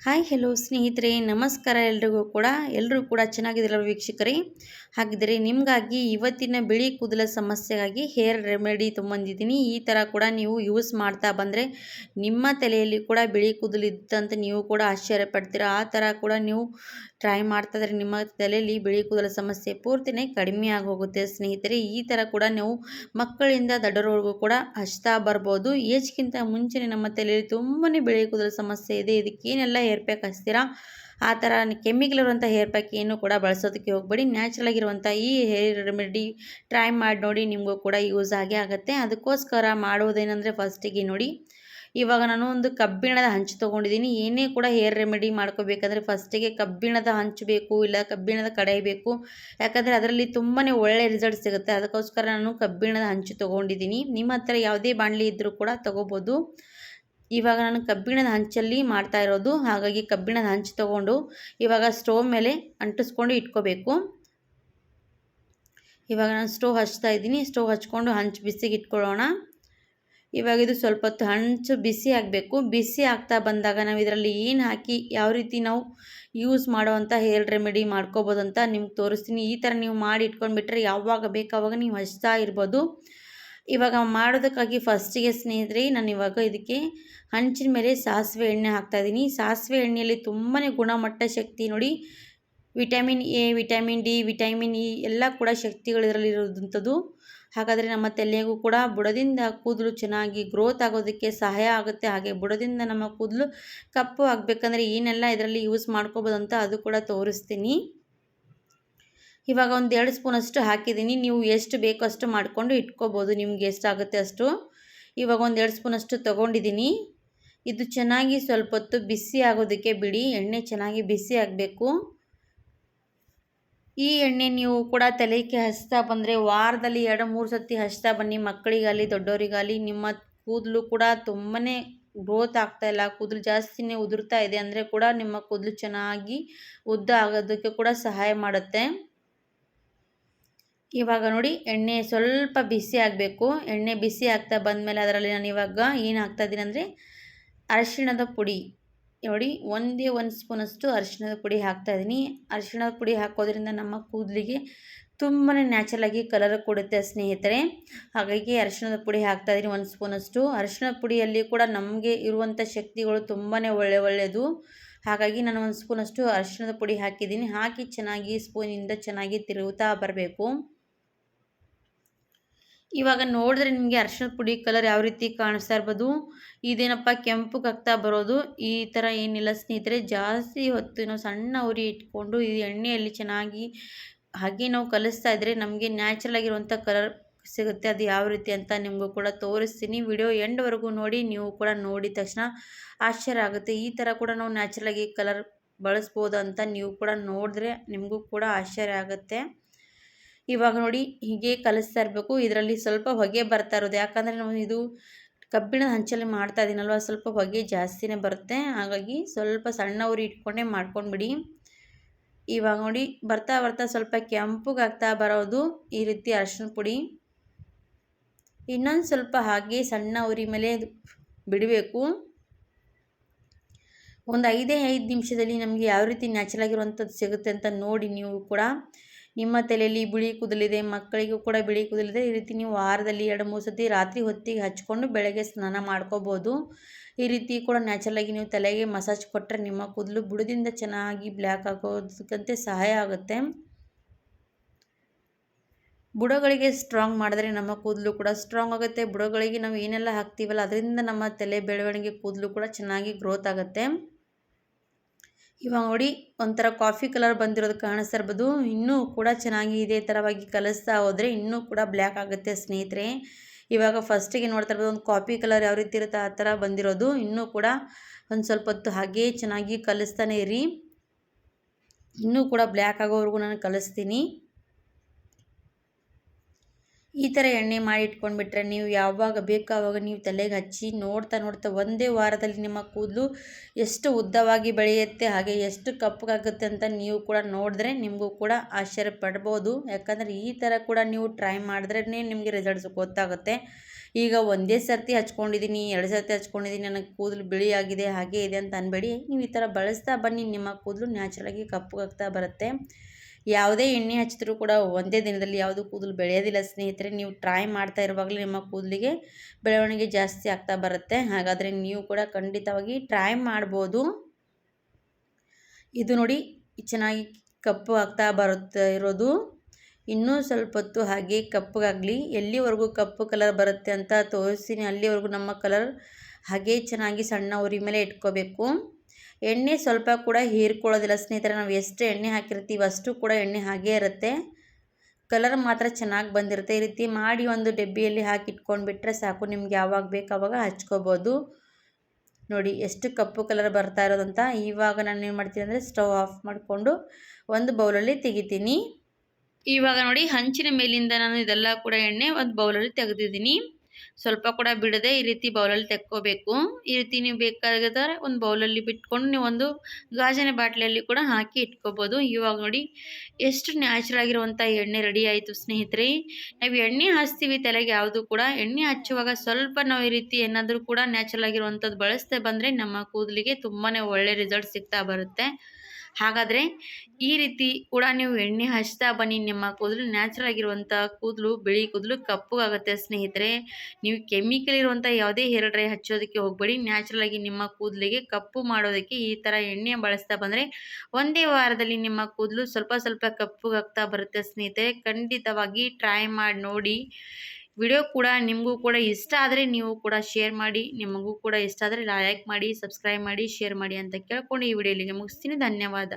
Hi hello ಸ್ನೇಹಿತರೆ, ನಮಸ್ಕಾರ ಎಲ್ರಿಗೂ ಕೂಡ. ಎಲ್ಲರೂ ಕೂಡ ಚೆನ್ನಾಗಿದ್ದೀರಲ್ಲ ವೀಕ್ಷಕರೇ? ಹಾಗಿದ್ರೆ ನಿಮಗಾಗಿ ಇವತ್ತಿನ ಬಿಳಿ ಕೂದಲ ಸಮಸ್ಯೆಗಾಗಿ ಹೇರ್ ರೆಮಿಡಿ ತೊಗೊಂಡಿದ್ದೀನಿ. ಈ ಥರ ಕೂಡ ನೀವು ಯೂಸ್ ಮಾಡ್ತಾ ಬಂದರೆ ನಿಮ್ಮ ತಲೆಯಲ್ಲಿ ಕೂಡ ಬಿಳಿ ಕೂದಲು ಇದ್ದಂತ ನೀವು ಕೂಡ ಆಶ್ಚರ್ಯ ಪಡ್ತೀರಾ? ಆ ಥರ ಕೂಡ ನೀವು ಟ್ರೈ ಮಾಡ್ತಾ ಇದ್ರೆ ನಿಮ್ಮ ತಲೆಯಲ್ಲಿ ಬಿಳಿ ಕೂದಲ ಸಮಸ್ಯೆ ಪೂರ್ತಿನೇ ಕಡಿಮೆ ಆಗೋಗುತ್ತೆ ಸ್ನೇಹಿತರೆ. ಈ ಥರ ಕೂಡ ನೀವು ಮಕ್ಕಳಿಂದ ದೊಡ್ಡರವರೆಗೂ ಕೂಡ ಹಚ್ತಾ ಬರ್ಬೋದು. ಏಜ್ಗಿಂತ ಮುಂಚೆನೇ ನಮ್ಮ ತಲೆಯಲ್ಲಿ ತುಂಬಾ ಬಿಳಿ ಕೂದಲ ಸಮಸ್ಯೆ ಇದೆ. ಇದಕ್ಕೇನೆಲ್ಲ ಹೇರ್ ಪ್ಯಾಕ್ ಹಚ್ತೀರಾ? ಆ ಥರ ಕೆಮಿಕಲ್ ಇರುವಂಥ ಹೇರ್ ಪ್ಯಾಕ್ ಏನು ಕೂಡ ಬಳಸೋದಕ್ಕೆ ಹೋಗಬೇಡಿ. ನ್ಯಾಚುರಲ್ ಆಗಿರುವಂಥ ಈ ಹೇರ್ ರೆಮಿಡಿ ಟ್ರೈ ಮಾಡಿ ನೋಡಿ ನಿಮಗೂ ಕೂಡ ಯೂಸ್ ಆಗೇ ಆಗುತ್ತೆ. ಅದಕ್ಕೋಸ್ಕರ ಮಾಡುವುದೇನೆಂದರೆ ಫಸ್ಟಿಗೆ ನೋಡಿ. ಇವಾಗ ನಾನು ಒಂದು ಕಬ್ಬಿಣದ ಹಂಚು ತೊಗೊಂಡಿದ್ದೀನಿ. ಏನೇ ಕೂಡ ಹೇರ್ ರೆಮಿಡಿ ಮಾಡ್ಕೋಬೇಕಂದ್ರೆ ಫಸ್ಟಿಗೆ ಕಬ್ಬಿಣದ ಹಂಚು ಬೇಕು, ಇಲ್ಲ ಕಬ್ಬಿಣದ ಕಡಾಯಿ ಬೇಕು. ಯಾಕಂದರೆ ಅದರಲ್ಲಿ ತುಂಬಾ ಒಳ್ಳೆಯ ರಿಸಲ್ಟ್ ಸಿಗುತ್ತೆ. ಅದಕ್ಕೋಸ್ಕರ ನಾನು ಕಬ್ಬಿಣದ ಹಂಚು ತೊಗೊಂಡಿದ್ದೀನಿ. ನಿಮ್ಮ ಹತ್ರ ಯಾವುದೇ ಬಾಣಲಿ ಇದ್ದರೂ ಕೂಡ ತೊಗೋಬೋದು. ಇವಾಗ ನಾನು ಕಬ್ಬಿಣದ ಹಂಚಲ್ಲಿ ಮಾಡ್ತಾ ಇರೋದು. ಹಾಗಾಗಿ ಕಬ್ಬಿಣದ ಹಂಚು ತೊಗೊಂಡು ಇವಾಗ ಸ್ಟೋವ್ ಮೇಲೆ ಅಂಟಿಸ್ಕೊಂಡು ಇಟ್ಕೋಬೇಕು. ಇವಾಗ ನಾನು ಸ್ಟೋವ್ ಹಚ್ತಾ ಇದ್ದೀನಿ. ಸ್ಟೋವ್ ಹಚ್ಕೊಂಡು ಹಂಚು ಬಿಸಿಗೆ ಇಟ್ಕೊಳ್ಳೋಣ. ಇವಾಗ ಇದು ಸ್ವಲ್ಪ ಹೊತ್ತು ಹಂಚು ಬಿಸಿ ಆಗಬೇಕು. ಬಿಸಿ ಆಗ್ತಾ ಬಂದಾಗ ನಾವು ಇದರಲ್ಲಿ ಏನು ಹಾಕಿ, ಯಾವ ರೀತಿ ನಾವು ಯೂಸ್ ಮಾಡುವಂಥ ಹೇರ್ ರೆಮಿಡಿ ಮಾಡ್ಕೋಬೋದು ಅಂತ ನಿಮ್ಗೆ ತೋರಿಸ್ತೀನಿ. ಈ ಥರ ನೀವು ಮಾಡಿ ಇಟ್ಕೊಂಡ್ಬಿಟ್ರೆ ಯಾವಾಗ ಬೇಕಾವಾಗ ನೀವು ಹಚ್ತಾ ಇರ್ಬೋದು. ಇವಾಗ ಮಾಡೋದಕ್ಕಾಗಿ ಫಸ್ಟಿಗೆ ಸ್ನೇಹಿತರೆ, ನಾನು ಇವಾಗ ಇದಕ್ಕೆ ಹಂಚಿನ ಮೇಲೆ ಸಾಸಿವೆ ಎಣ್ಣೆ ಹಾಕ್ತಾಯಿದ್ದೀನಿ ಸಾಸಿವೆ ಎಣ್ಣೆಯಲ್ಲಿ ತುಂಬಾ ಗುಣಮಟ್ಟ ಶಕ್ತಿ ನೋಡಿ, vitamin A, vitamin D, vitamin E ಎಲ್ಲ ಕೂಡ ಶಕ್ತಿಗಳು ಇದರಲ್ಲಿ ಇರೋದಂಥದ್ದು ಹಾಗಾದರೆ ನಮ್ಮ ತಲೆಗೂ ಕೂಡ ಬುಡದಿಂದ ಕೂದಲು ಚೆನ್ನಾಗಿ ಗ್ರೋತ್ ಆಗೋದಕ್ಕೆ ಸಹಾಯ ಆಗುತ್ತೆ. ಹಾಗೆ ಬುಡದಿಂದ ನಮ್ಮ ಕೂದಲು ಕಪ್ಪು ಆಗಬೇಕಂದ್ರೆ ಏನೆಲ್ಲ ಇದರಲ್ಲಿ ಯೂಸ್ ಮಾಡ್ಕೋಬೋದು ಅಂತ ಅದು ಕೂಡ ತೋರಿಸ್ತೀನಿ. ಇವಾಗ ಒಂದು ಎರಡು ಸ್ಪೂನಷ್ಟು ಹಾಕಿದ್ದೀನಿ. ನೀವು ಎಷ್ಟು ಬೇಕೋ ಅಷ್ಟು ಮಾಡಿಕೊಂಡು ಇಟ್ಕೋಬೋದು. ನಿಮ್ಗೆ ಎಷ್ಟಾಗುತ್ತೆ ಅಷ್ಟು. ಇವಾಗ ಒಂದು ಎರಡು ಸ್ಪೂನಷ್ಟು ತೊಗೊಂಡಿದ್ದೀನಿ. ಇದು ಚೆನ್ನಾಗಿ ಸ್ವಲ್ಪ ಹೊತ್ತು ಬಿಸಿ ಆಗೋದಕ್ಕೆ ಬಿಡಿ. ಎಣ್ಣೆ ಚೆನ್ನಾಗಿ ಬಿಸಿ ಆಗಬೇಕು. ಈ ಎಣ್ಣೆ ನೀವು ಕೂಡ ತಲೆಗೆ ಹಚ್ತಾ ಬಂದರೆ ವಾರದಲ್ಲಿ ಎರಡು, ಮೂರು ಸತಿ ಹಚ್ತಾ ಬನ್ನಿ. ಮಕ್ಕಳಿಗಾಗಲಿ, ದೊಡ್ಡವರಿಗಾಗಲಿ, ನಿಮ್ಮ ಕೂದಲು ಕೂಡ ತುಂಬಾ ಗ್ರೋತ್ ಆಗ್ತಾ ಇಲ್ಲ. ಕೂದಲು ಜಾಸ್ತಿನೇ ಉದುರ್ತಾ ಇದೆ ಅಂದರೆ ಕೂಡ ನಿಮ್ಮ ಕೂದಲು ಚೆನ್ನಾಗಿ ಉದ್ದ ಆಗೋದಕ್ಕೆ ಕೂಡ ಸಹಾಯ ಮಾಡುತ್ತೆ. ಇವಾಗ ನೋಡಿ ಎಣ್ಣೆ ಸ್ವಲ್ಪ ಬಿಸಿ ಆಗಬೇಕು. ಎಣ್ಣೆ ಬಿಸಿ ಆಗ್ತಾ ಬಂದಮೇಲೆ ಅದರಲ್ಲಿ ನಾನು ಇವಾಗ ಏನು ಹಾಕ್ತಾಯಿದ್ದೀನಿ ಅಂದರೆ ಅರಿಶಿಣದ ಪುಡಿ. ನೋಡಿ ಒಂದೇ ಒಂದು ಸ್ಪೂನಷ್ಟು ಅರಿಶಿಣದ ಪುಡಿ ಹಾಕ್ತಾಯಿದ್ದೀನಿ ಅರಿಶಿಣದ ಪುಡಿ ಹಾಕೋದ್ರಿಂದ ನಮ್ಮ ಕೂದಲಿಗೆ ತುಂಬಾ ನ್ಯಾಚುರಲಾಗಿ ಕಲರ್ ಕೊಡುತ್ತೆ ಸ್ನೇಹಿತರೆ. ಹಾಗಾಗಿ ಅರಿಶಿಣದ ಪುಡಿ ಹಾಕ್ತಾಯಿದ್ದೀನಿ ಒಂದು ಸ್ಪೂನಷ್ಟು. ಅರಿಶಿಣದ ಪುಡಿಯಲ್ಲಿ ಕೂಡ ನಮಗೆ ಇರುವಂಥ ಶಕ್ತಿಗಳು ತುಂಬಾ ಒಳ್ಳೆ ಒಳ್ಳೆಯದು. ಹಾಗಾಗಿ ನಾನು ಒಂದು ಸ್ಪೂನಷ್ಟು ಅರಿಶಿಣದ ಪುಡಿ ಹಾಕಿದ್ದೀನಿ. ಹಾಕಿ ಚೆನ್ನಾಗಿ ಸ್ಪೂನಿಂದ ಚೆನ್ನಾಗಿ ತಿರುಗುತ್ತಾ ಬರಬೇಕು. ಇವಾಗ ನೋಡಿದ್ರೆ ನಿಮಗೆ ಅರ್ಶಿಣದ ಪುಡಿ ಕಲರ್ ಯಾವ ರೀತಿ ಕಾಣಿಸ್ತಾ ಇರ್ಬೋದು? ಇದೇನಪ್ಪ ಕೆಂಪುಗಾಗ್ತಾ ಬರೋದು. ಈ ಥರ ಏನಿಲ್ಲ ಸ್ನೇಹಿತರೆ, ಜಾಸ್ತಿ ಹೊತ್ತು ನಾವು ಸಣ್ಣ ಉರಿ ಇಟ್ಕೊಂಡು ಈ ಎಣ್ಣೆಯಲ್ಲಿ ಚೆನ್ನಾಗಿ ಹಾಗೆ ನಾವು ಕಲಿಸ್ತಾ ಇದ್ದರೆ ನಮಗೆ ನ್ಯಾಚುರಲ್ ಆಗಿರುವಂಥ ಕಲರ್ ಸಿಗುತ್ತೆ. ಅದು ಯಾವ ರೀತಿ ಅಂತ ನಿಮಗೂ ಕೂಡ ತೋರಿಸ್ತೀನಿ. ವಿಡಿಯೋ ಎಂಡ್ವರೆಗೂ ನೋಡಿ, ನೀವು ಕೂಡ ನೋಡಿದ ತಕ್ಷಣ ಆಶ್ಚರ್ಯ ಆಗುತ್ತೆ. ಈ ಥರ ಕೂಡ ನಾವು ನ್ಯಾಚುರಲಾಗಿ ಕಲರ್ ಬಳಸ್ಬೋದು ಅಂತ ನೀವು ಕೂಡ ನೋಡಿದ್ರೆ ನಿಮಗೂ ಕೂಡ ಆಶ್ಚರ್ಯ ಆಗುತ್ತೆ. ಇವಾಗ ನೋಡಿ ಹೀಗೆ ಕಲಿಸ್ತಾ ಇರಬೇಕು. ಇದರಲ್ಲಿ ಸ್ವಲ್ಪ ಹೊಗೆ ಬರ್ತಾ ಇರೋದು. ಯಾಕಂದರೆ ನಾವು ಇದು ಕಬ್ಬಿಣದ ಹಂಚಲ್ಲಿ ಮಾಡ್ತಾ ಇದ್ದೀನಲ್ವ ಸ್ವಲ್ಪ ಹೊಗೆ ಜಾಸ್ತಿನೇ ಬರುತ್ತೆ. ಹಾಗಾಗಿ ಸ್ವಲ್ಪ ಸಣ್ಣ ಉರಿ ಇಟ್ಕೊಂಡೇ ಮಾಡ್ಕೊಂಡ್ಬಿಡಿ. ಇವಾಗ ನೋಡಿ ಬರ್ತಾ ಬರ್ತಾ ಸ್ವಲ್ಪ ಕೆಂಪುಗಾಗ್ತಾ ಬರೋದು ಈ ರೀತಿ ಅರಿಶಿನ ಪುಡಿ. ಇನ್ನೊಂದು ಸ್ವಲ್ಪ ಹಾಗೆ ಸಣ್ಣ ಉರಿ ಮೇಲೆ ಬಿಡಬೇಕು. ಒಂದು ಐದೇ ಐದು ನಿಮಿಷದಲ್ಲಿ ನಮಗೆ ಯಾವ ರೀತಿ ನ್ಯಾಚುರಲ್ ಆಗಿರುವಂಥದ್ದು ಸಿಗುತ್ತೆ ಅಂತ ನೋಡಿ ನೀವು ಕೂಡ. ನಿಮ್ಮ ತಲೆಯಲ್ಲಿ ಬಿಳಿ ಕೂದಲಿದೆ, ಮಕ್ಕಳಿಗೂ ಕೂಡ ಬಿಳಿ ಕೂದಲಿದೆ. ಈ ರೀತಿ ನೀವು ವಾರದಲ್ಲಿ ಎರಡು, ಮೂರು ಸತಿ ರಾತ್ರಿ ಹೊತ್ತಿಗೆ ಹಚ್ಕೊಂಡು ಬೆಳಗ್ಗೆ ಸ್ನಾನ ಮಾಡ್ಕೋಬೋದು. ಈ ರೀತಿ ಕೂಡ ನ್ಯಾಚುರಲಾಗಿ ನೀವು ತಲೆಗೆ ಮಸಾಜ್ ಕೊಟ್ಟರೆ ನಿಮ್ಮ ಕೂದಲು ಬುಡದಿಂದ ಚೆನ್ನಾಗಿ ಬ್ಲ್ಯಾಕ್ ಆಗೋದಕ್ಕಂತೆ ಸಹಾಯ ಆಗುತ್ತೆ. ಬುಡಗಳಿಗೆ ಸ್ಟ್ರಾಂಗ್ ಮಾಡಿದ್ರೆ ನಮ್ಮ ಕೂದಲು ಕೂಡ ಸ್ಟ್ರಾಂಗ್ ಆಗುತ್ತೆ. ಬುಡಗಳಿಗೆ ನಾವು ಏನೆಲ್ಲ ಹಾಕ್ತೀವಲ್ಲ, ಅದರಿಂದ ನಮ್ಮ ತಲೆ ಬೆಳವಣಿಗೆ ಕೂದಲು ಕೂಡ ಚೆನ್ನಾಗಿ ಗ್ರೋತ್ ಆಗುತ್ತೆ. ಇವಾಗ ನೋಡಿ ಒಂಥರ ಕಾಫಿ ಕಲರ್ ಬಂದಿರೋದು ಕಾಣಿಸ್ತಾ ಇರ್ಬೋದು ಇನ್ನೂ ಕೂಡ ಚೆನ್ನಾಗಿ ಇದೇ ಥರವಾಗಿ ಕಲಿಸ್ತಾ ಹೋದರೆ ಇನ್ನೂ ಕೂಡ ಬ್ಲ್ಯಾಕ್ ಆಗುತ್ತೆ ಸ್ನೇಹಿತರೆ. ಇವಾಗ ಫಸ್ಟಿಗೆ ನೋಡ್ತಾ ಇರ್ಬೋದು ಒಂದು ಕಾಫಿ ಕಲರ್ ಯಾವ ರೀತಿ ಇರುತ್ತೆ ಆ ಥರ ಬಂದಿರೋದು. ಇನ್ನೂ ಕೂಡ ಒಂದು ಸ್ವಲ್ಪ ಹೊತ್ತು ಹಾಗೇ ಚೆನ್ನಾಗಿ ಕಲಿಸ್ತಾನೆ ಇರಿ. ಇನ್ನೂ ಕೂಡ ಬ್ಲ್ಯಾಕ್ ಆಗೋವರೆಗೂ ನಾನು ಕಲಿಸ್ತೀನಿ. ಈ ಥರ ಎಣ್ಣೆ ಮಾಡಿ ಇಟ್ಕೊಂಡ್ಬಿಟ್ರೆ ನೀವು ಯಾವಾಗ ಬೇಕೋ ಆವಾಗ ನೀವು ತಲೆಗೆ ಹಚ್ಚಿ ನೋಡ್ತಾ ನೋಡ್ತಾ ಒಂದೇ ವಾರದಲ್ಲಿ ನಿಮ್ಮ ಕೂದಲು ಎಷ್ಟು ಉದ್ದವಾಗಿ ಬೆಳೆಯುತ್ತೆ, ಹಾಗೆ ಎಷ್ಟು ಕಪ್ಪಗಾಗುತ್ತೆ ಅಂತ ನೀವು ಕೂಡ ನೋಡಿದ್ರೆ ನಿಮಗೂ ಕೂಡ ಆಶ್ಚರ್ಯ ಪಡ್ಬೋದು. ಯಾಕಂದರೆ ಈ ಥರ ಕೂಡ ನೀವು ಟ್ರೈ ಮಾಡಿದ್ರೇ ನಿಮಗೆ ರಿಸಲ್ಟ್ಸ್ ಗೊತ್ತಾಗುತ್ತೆ. ಈಗ ಒಂದೇ ಸರ್ತಿ ಹಚ್ಕೊಂಡಿದ್ದೀನಿ ಎರಡು ಸರ್ತಿ ಹಚ್ಕೊಂಡಿದ್ದೀನಿ ನನಗೆ ಕೂದಲು ಬಿಳಿ ಆಗಿದೆ, ಹಾಗೆ ಇದೆ ಅಂತ ಅನ್ಬೇಡಿ. ನೀವು ಈ ಥರ ಬಳಸ್ತಾ ಬನ್ನಿ, ನಿಮ್ಮ ಕೂದಲು ನ್ಯಾಚುರಲಾಗಿ ಕಪ್ಪಗಾಗ್ತಾ ಬರುತ್ತೆ. ಯಾವುದೇ ಎಣ್ಣೆ ಹಚ್ಚಿದ್ರೂ ಕೂಡ ಒಂದೇ ದಿನದಲ್ಲಿ ಯಾವುದು ಕೂದಲು ಬೆಳೆಯೋದಿಲ್ಲ. ಸ್ನೇಹಿತರೆ, ನೀವು ಟ್ರೈ ಮಾಡ್ತಾ ಇರುವಾಗಲೇ ನಿಮ್ಮ ಕೂದಲಿಗೆ ಬೆಳವಣಿಗೆ ಜಾಸ್ತಿ ಆಗ್ತಾ ಬರುತ್ತೆ. ಹಾಗಾದರೆ ನೀವು ಕೂಡ ಖಂಡಿತವಾಗಿ ಟ್ರೈ ಮಾಡ್ಬೋದು. ಇದು ನೋಡಿ, ಚೆನ್ನಾಗಿ ಕಪ್ಪು ಆಗ್ತಾ ಬರುತ್ತೆ ಇರೋದು. ಇನ್ನೂ ಸ್ವಲ್ಪ ಹೊತ್ತು ಹಾಗೆ ಕಪ್ಪಗಾಗಲಿ. ಎಲ್ಲಿವರೆಗೂ ಕಪ್ಪು ಕಲರ್ ಬರುತ್ತೆ ಅಂತ ತೋರಿಸ್ತೀನಿ. ಅಲ್ಲಿವರೆಗೂ ನಮ್ಮ ಕಲರ್ ಹಾಗೆ ಚೆನ್ನಾಗಿ ಸಣ್ಣ ಉರಿ ಮೇಲೆ ಇಟ್ಕೋಬೇಕು. ಎಣ್ಣೆ ಸ್ವಲ್ಪ ಕೂಡ ಹೀರ್ಕೊಳ್ಳೋದಿಲ್ಲ. ಸ್ನೇಹಿತರೆ, ನಾವು ಎಷ್ಟು ಎಣ್ಣೆ ಹಾಕಿರ್ತೀವಿ ಅಷ್ಟು ಕೂಡ ಎಣ್ಣೆ ಹಾಗೇ ಇರುತ್ತೆ. ಕಲರ್ ಮಾತ್ರ ಚೆನ್ನಾಗಿ ಬಂದಿರುತ್ತೆ. ಈ ರೀತಿ ಮಾಡಿ ಒಂದು ಡಬ್ಬಿಯಲ್ಲಿ ಹಾಕಿ ಇಟ್ಕೊಂಡ್ಬಿಟ್ರೆ ಸಾಕು. ನಿಮ್ಗೆ ಯಾವಾಗ ಬೇಕು ಆವಾಗ ಹಚ್ಕೋಬೋದು. ನೋಡಿ, ಎಷ್ಟು ಕಪ್ಪು ಕಲರ್ ಬರ್ತಾ ಇರೋದಂತ. ಇವಾಗ ನಾನು ಏನು ಮಾಡ್ತೀನಿ ಅಂದರೆ ಸ್ಟವ್ ಆಫ್ ಮಾಡಿಕೊಂಡು ಒಂದು ಬೌಲಲ್ಲಿ ತೆಗಿತೀನಿ. ಇವಾಗ ನೋಡಿ, ಹಂಚಿನ ಮೇಲಿಂದ ನಾನು ಇದೆಲ್ಲ ಕೂಡ ಎಣ್ಣೆ ಒಂದು ಬೌಲಲ್ಲಿ ತೆಗೆದಿದ್ದೀನಿ. ಸ್ವಲ್ಪ ಕೂಡ ಬಿಡದೆ ಈ ರೀತಿ ಬೌಲಲ್ಲಿ ತೆಕ್ಕೋಬೇಕು. ಈ ರೀತಿ ನೀವು ಬೇಕಾಗಿದ್ರೆ ಒಂದು ಬೌಲಲ್ಲಿ ಬಿಟ್ಕೊಂಡು ನೀವು ಒಂದು ಗಾಜಿನ ಬಾಟ್ಲಿಯಲ್ಲಿ ಕೂಡ ಹಾಕಿ ಇಟ್ಕೋಬೋದು. ಇವಾಗ ನೋಡಿ ಎಷ್ಟು ನ್ಯಾಚುರಲ್ ಆಗಿರುವಂಥ ಎಣ್ಣೆ ರೆಡಿ ಆಯಿತು ಸ್ನೇಹಿತರೆ. ನಾವು ಎಣ್ಣೆ ಹಚ್ತೀವಿ ತಲೆಗೆ ಯಾವುದು ಕೂಡ. ಎಣ್ಣೆ ಹಚ್ಚುವಾಗ ಸ್ವಲ್ಪ ನಾವು ಈ ರೀತಿ ಏನಾದರೂ ಕೂಡ ನ್ಯಾಚುರಲ್ ಆಗಿರುವಂಥದ್ದು ಬಳಸ್ತಾ ಬಂದರೆ ನಮ್ಮ ಕೂದಲಿಗೆ ತುಂಬಾ ಒಳ್ಳೆ ರಿಸಲ್ಟ್ ಸಿಗ್ತಾ ಬರುತ್ತೆ. ಹಾಗಾದರೆ ಈ ರೀತಿ ಕೂಡ ನೀವು ಎಣ್ಣೆ ಹಚ್ತಾ ಬನ್ನಿ. ನಿಮ್ಮ ಕೂದಲು ನ್ಯಾಚುರಲ್ ಆಗಿರುವಂಥ ಕೂದಲು, ಬಿಳಿ ಕೂದಲು ಕಪ್ಪಗಾಗುತ್ತೆ ಸ್ನೇಹಿತರೆ. ನೀವು ಕೆಮಿಕಲ್ ಇರುವಂಥ ಯಾವುದೇ ಹೇರ್ ಡ್ರೈ ಹಚ್ಚೋದಕ್ಕೆ ಹೋಗಬೇಡಿ. ನ್ಯಾಚುರಲ್ ಆಗಿ ನಿಮ್ಮ ಕೂದಲಿಗೆ ಕಪ್ಪು ಮಾಡೋದಕ್ಕೆ ಈ ಥರ ಎಣ್ಣೆ ಬಳಸ್ತಾ ಬಂದರೆ ಒಂದೇ ವಾರದಲ್ಲಿ ನಿಮ್ಮ ಕೂದಲು ಸ್ವಲ್ಪ ಸ್ವಲ್ಪ ಕಪ್ಪಗಾಗ್ತಾ ಬರುತ್ತೆ ಸ್ನೇಹಿತರೆ. ಖಂಡಿತವಾಗಿ ಟ್ರೈ ಮಾಡಿ ನೋಡಿ. ವಿಡಿಯೋ ಕೂಡ ನಿಮಗೂ ಕೂಡ ಇಷ್ಟ ಆದರೆ ನೀವು ಕೂಡ ಶೇರ್ ಮಾಡಿ, ನಿಮಗೂ ಕೂಡ ಇಷ್ಟ ಆದರೆ ಲೈಕ್ ಮಾಡಿ ಸಬ್ಸ್ಕ್ರೈಬ್ ಮಾಡಿ ಶೇರ್ ಮಾಡಿ ಅಂತ ಕೇಳ್ಕೊಂಡು ಈ ವಿಡಿಯೋ ಇಲ್ಲಿಗೆ ಮುಗಿಸ್ತೀನಿ. ಧನ್ಯವಾದ.